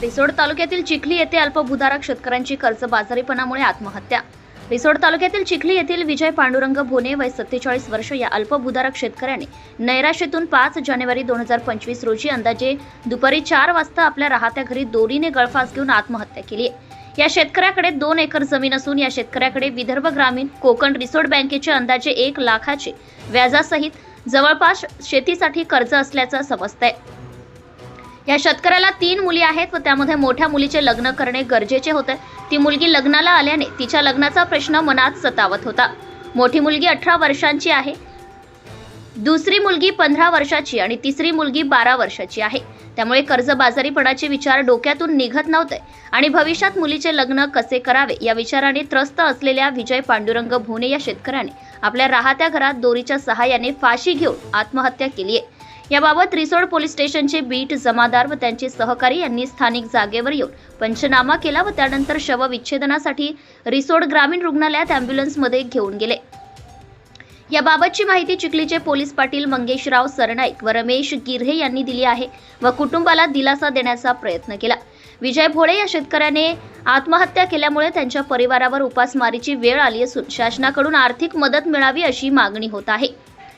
रिसोड तालुक्यातील चिखली येथे अल्पभूधारक शेतकऱ्यांची कर्जबाजारीपणामुळे आत्महत्या. रिसोड तालुक्यातील चिखली येथील विजय पांडुरंग भोने वय सत्तेचाळीस वर्ष या अल्पभूधारक शेतकऱ्याने नैराश्येतून पाच जानेवारी दोन हजार पंचवीस रोजी अंदाजे दुपारी चार वाजता आपल्या राहत्या घरी दोरीने गळफास घेऊन आत्महत्या केली आहे. या शेतकऱ्याकडे दोन एकर जमीन असून या शेतकऱ्याकडे विदर्भ ग्रामीण कोकण रिसोड बँकेचे अंदाजे एक लाखाचे व्याजासहित जवळपास शेतीसाठी कर्ज असल्याचं समजतंय. या शेतकऱ्याला तीन मुली आहेत व त्यामध्ये मोठ्या मुलीचे लग्न करणे गरजेचे होते. ती मुलगी लग्नाला आल्याने तिच्या लग्नाचा प्रश्न मनात सतावत होता. मोठी मुलगी अठरा वर्षांची आहे. दुसरी मुलगी पंधरा वर्षाची आणि तिसरी मुलगी बारा वर्षाची आहे. त्यामुळे कर्जबाजारीपणाचे विचार डोक्यातून निघत नव्हते आणि भविष्यात मुलीचे लग्न कसे करावे या विचाराने त्रस्त असलेल्या विजय पांडुरंग भोने या शेतकऱ्याने आपल्या राहत्या घरात दोरीच्या सहाय्याने फाशी घेऊन आत्महत्या केली आहे. याबाबत रिसोड पोलीस स्टेशनचे बीट जमादार व त्यांचे सहकारी यांनी स्थानिक जागेवर येऊन पंचनामा केला व त्यानंतर शवविच्छेदनासाठी रिसोड ग्रामीण रुग्णालयात अँब्युलन्समध्ये घेऊन गेले. याबाबतची माहिती चिखलीचे पोलीस पाटील मंगेशराव सरनाईक व रमेश गिर्हे यांनी दिली आहे व कुटुंबाला दिलासा देण्याचा प्रयत्न केला. विजय भोळे या शेतकऱ्याने आत्महत्या केल्यामुळे त्यांच्या परिवारावर उपासमारीची वेळ आली असून शासनाकडून आर्थिक मदत मिळावी अशी मागणी होत आहे.